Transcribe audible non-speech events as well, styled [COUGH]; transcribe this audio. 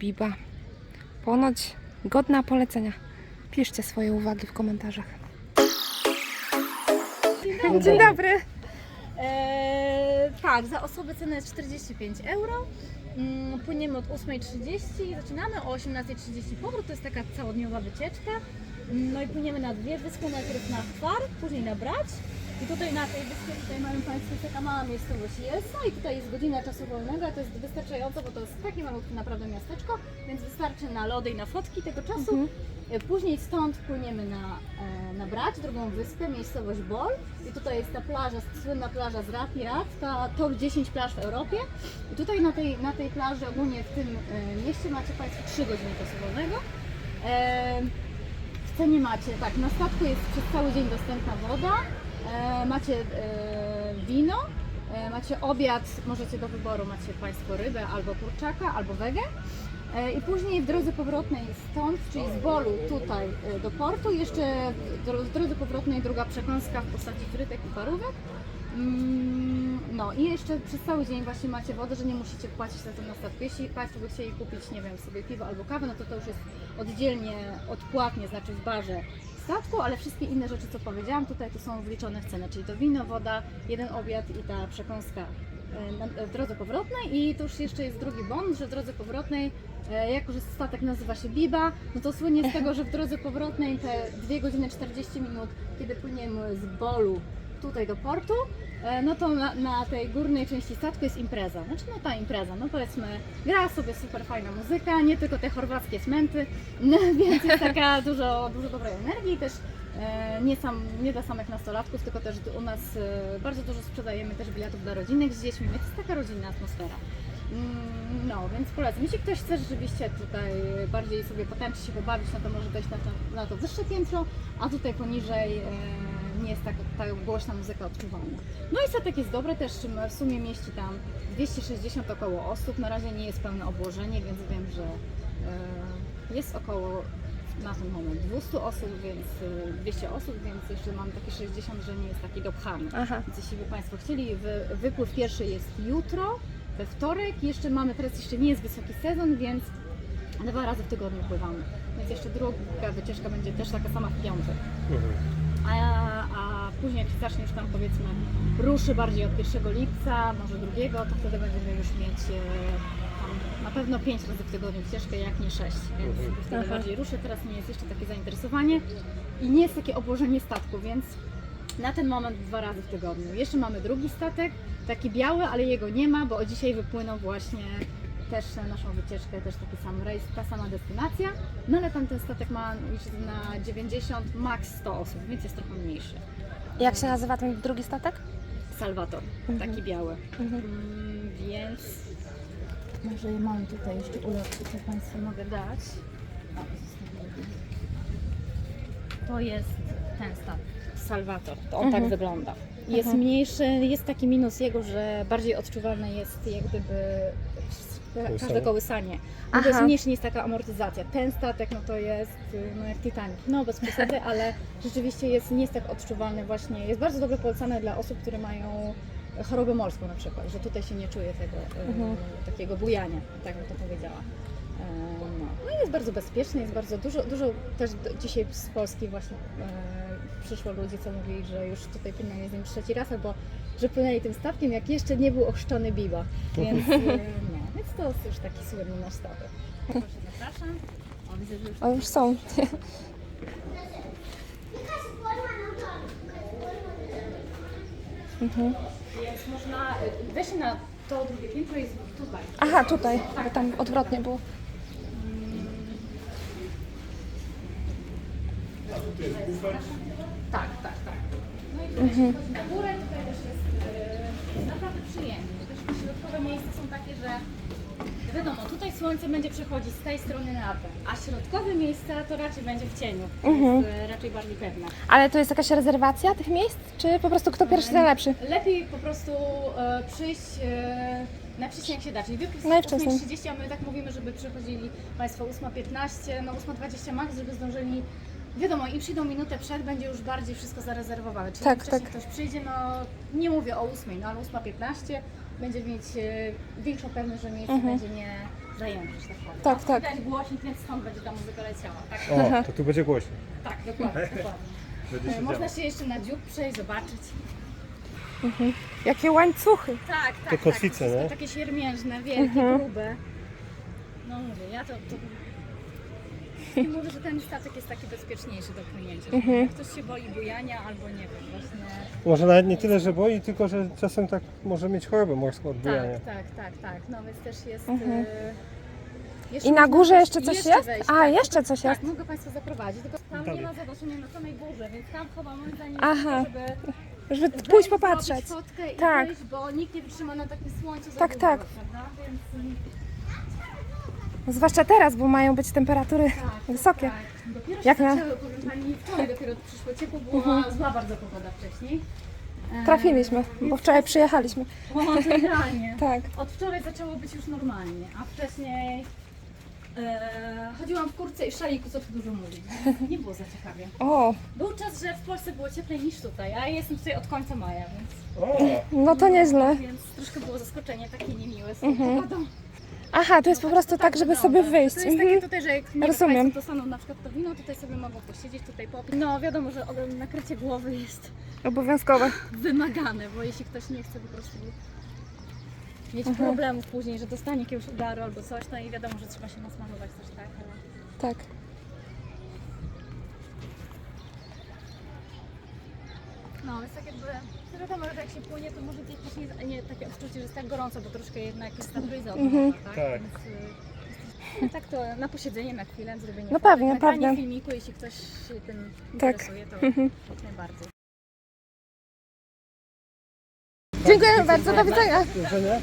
Biba. Ponoć godna polecenia. Piszcie swoje uwagi w komentarzach. Dzień dobry. Eee, tak, za osobę cena jest 45 euro. Mm, Płyniemy od 8.30, zaczynamy o 18.30 powrót, to jest taka całodniowa wycieczka. Mm, No i płyniemy na dwie wyspy, najpierw na Chwar, później na Brać. I tutaj na tej wyspie, tutaj mają Państwo taka mała miejscowość Jelsa i tutaj jest godzina czasu wolnego, a to jest wystarczająco, bo to jest takie malutkie naprawdę miasteczko, więc wystarczy na lody i na fotki tego czasu. E, Później stąd płyniemy na, e, na Brać, drugą wyspę, miejscowość Bol. I tutaj jest ta plaża, słynna plaża z Rapiat, ta top 10 plaż w Europie. I tutaj na tej, na tej plaży, ogólnie w tym e, mieście macie Państwo 3 godziny czasu wolnego. W cenie macie, tak, na statku jest przez cały dzień dostępna woda, macie e, wino, e, macie obiad, możecie do wyboru, macie Państwo rybę albo kurczaka, albo wege. E, I później w drodze powrotnej stąd, czyli z Bolu tutaj e, do portu, jeszcze w drodze powrotnej druga przekąska w postaci frytek i parówek. Mm, No i jeszcze przez cały dzień właśnie macie wodę, że nie musicie płacić za to na statku. Jeśli Państwo by chcieli kupić, nie wiem, sobie piwo albo kawę, no to to już jest oddzielnie, odpłatnie, znaczy w barze statku, ale wszystkie inne rzeczy, co powiedziałam, tutaj to są wliczone w cenę, czyli to wino, woda, jeden obiad i ta przekąska e, na- w drodze powrotnej. I to już jeszcze jest drugi bon, że w drodze powrotnej, e, jako że statek nazywa się Biba, no to słynie z tego, że w drodze powrotnej te 2 godziny 40 minut, kiedy płyniemy z Bolu tutaj do portu, e, no to na, na tej górnej części statku jest impreza. Znaczy no ta impreza, no powiedzmy, gra sobie super fajna muzyka, nie tylko te chorwackie cmenty, [LAUGHS] no, więc jest taka [LAUGHS] dużo, dużo dobrej energii też. E, nie, sam, nie dla samych nastolatków, tylko też u nas e, bardzo dużo sprzedajemy też biletów dla rodzinek z dziećmi, więc jest taka rodzinna atmosfera. Mm, No, więc polecam. Jeśli ktoś chce rzeczywiście tutaj bardziej sobie potęczyć się pobawić, no to może wejść na to, na to wyższe piętro, a tutaj poniżej nie jest tak, tak głośna muzyka odczuwalna. No i statek jest dobry też, w sumie mieści tam 260 około osób, na razie nie jest pełne obłożenie, więc wiem, że e, jest około na ten moment 200 osób, więc e, 200 osób, więc jeszcze mam takie 60, że nie jest taki dopchany. Aha. Więc jeśli by Państwo chcieli, wy, wypływ pierwszy jest jutro, we wtorek, jeszcze mamy, teraz jeszcze nie jest wysoki sezon, więc dwa razy w tygodniu pływamy. Więc jeszcze druga wycieczka będzie też taka sama w piątek. A, a później jak się zacznie już tam powiedzmy ruszy bardziej od 1 lipca, może drugiego, to wtedy będziemy już mieć e, tam na pewno 5 razy w tygodniu wycieczkę, jak nie 6, więc wtedy Aha. bardziej ruszy. Teraz nie jest jeszcze takie zainteresowanie i nie jest takie obłożenie statku, więc na ten moment dwa razy w tygodniu. Jeszcze mamy drugi statek, taki biały, ale jego nie ma, bo dzisiaj wypłynął właśnie też na naszą wycieczkę, też taki sam rejs, ta sama destynacja, no ale tam ten statek ma już na 90, max 100 osób, więc jest trochę mniejszy. Jak się nazywa ten drugi statek? Salvator, Mhm. taki biały. Mhm. Mm, więc może ja mam tutaj jeszcze ulotki, co Państwu mogę dać. To jest ten statek, Salvator, to on Mhm. tak wygląda. Jest Mhm. mniejszy, jest taki minus jego, że bardziej odczuwalne jest jak gdyby każde kołysanie. No to jest Aha. jest taka amortyzacja. Ten statek no to jest y, no jak Titanic, no bez przesady, ale rzeczywiście jest, nie jest tak odczuwalny właśnie. Jest bardzo dobrze polecane dla osób, które mają chorobę morską na przykład, że tutaj się nie czuje tego y, Mhm. takiego bujania, tak bym to powiedziała. No. no i jest bardzo bezpieczny, jest bardzo dużo, dużo też dzisiaj z Polski właśnie e, przyszło ludzi, co mówili, że już tutaj płynęli z nim trzeci raz, albo że płynęli tym statkiem, jak jeszcze nie był ochrzczony Biba. Więc, więc to jest już taki słynny nasz statek. Proszę, zapraszam. O, widzę, że już O, już są. Mhm. Więc można y, wejść na to drugie piętro jest tutaj. Aha, tutaj, bo tam odwrotnie było. Tak, tak, tak. No i tutaj wchodzi na górę, tutaj też jest y, naprawdę przyjemnie. Też te środkowe miejsca są takie, że wiadomo, tutaj słońce będzie przechodzić z tej strony na te, a środkowe miejsca to raczej będzie w cieniu. Mhm. Jest raczej bardziej pewne. Ale to jest jakaś rezerwacja tych miejsc? Czy po prostu kto pierwszy, ten lepszy? Lepiej po prostu e, przyjść e, na wcześniej jak się da, czyli wypływ Najwcześniej. 8.30, a my tak mówimy, żeby przychodzili Państwo 8.15, no 8.20 max, żeby zdążyli Wiadomo, i przyjdą minutę przed, będzie już bardziej wszystko zarezerwowane. Czyli Tak, im wcześniej tak. ktoś przyjdzie, no nie mówię o 8, no ale 8.15 będzie mieć e, większą pewność, że miejsce Mhm. będzie nie zajęty, że tak powiem. Tak, tak. Widać głośnik, więc stąd będzie ta muzyka leciała. Tak, O, to tu będzie głośno. tak dokładnie. [LAUGHS] dokładnie. Będzie E, się Można działo. się jeszcze na dziób przejść, zobaczyć. Jakie łańcuchy. Tak, tak, Te kotwice, tak. to wszystko nie? takie siermiężne, wielkie, Mhm. grube. No mówię, ja to... to... I mówię, że ten statek jest taki bezpieczniejszy do płynięcia. Mhm. Jak ktoś się boi bujania albo nie wiem, właśnie... Może nawet nie tyle, że boi, tylko że czasem tak może mieć chorobę morską od bujania. Tak, tak, tak, tak. No więc też jest... Mhm. e, jeszcze I na można górze wejść- jeszcze coś jeszcze jest? Wejść, A, tak. jeszcze coś Tak, jest. mogę Państwa zaprowadzić, tylko tam nie ma zawieszenia na samej górze, więc tam chyba moim zdaniem Aha. żeby Żeby wejść, pójść popatrzeć. zrobić fotkę i Tak. wyjść, bo nikt nie wytrzyma na takim słońcu za Tak, długo, tak. prawda? Więc... mm, Zwłaszcza teraz, bo mają być temperatury Tak, wysokie. Tak. Dopiero Jak się na- zaczęły, wczoraj dopiero przyszło ciepło, była zła bardzo pogoda wcześniej. E, Trafiliśmy, bo wczoraj przyjechaliśmy. O, to idealnie. [LAUGHS] Tak. Od wczoraj zaczęło być już normalnie, a wcześniej e, chodziłam w kurce i szaliku, co tu dużo mówić. Nie było za ciekawie. [LAUGHS] O, Był czas, że w Polsce było cieplej niż tutaj, a ja jestem tutaj od końca maja, więc, O, no to nieźle. więc troszkę było zaskoczenie takie niemiłe z Mhm. tą pogodą. Aha, to jest po prostu tak, żeby sobie wyjść. To jest takie Mhm. tutaj, że jak nie Rozumiem. Rozumiem. to staną na przykład to wino, tutaj sobie mogą posiedzieć, tutaj popić. No wiadomo, że ogromne nakrycie głowy jest Obowiązkowe. wymagane, bo jeśli ktoś nie chce po prostu mieć Mhm. problemów później, że dostanie jakiegoś udaru albo coś, no i wiadomo, że trzeba się nasmarować też tak, ale... Tak. No, jest tak jakby, wiadomo, że jak się płynie, to może gdzieś też nie, nie takie odczucie, że jest tak gorąco, bo troszkę jednak jest ta bryza od Mhm. tak? Tak. Więc, y, no, tak to na posiedzenie, na chwilę, zrobienie No fotek, pewnie, nagranie pewnie. filmiku, jeśli ktoś się tym Tak. interesuje, to Mhm. jak najbardziej. Dziękujemy bardzo, do widzenia. do widzenia.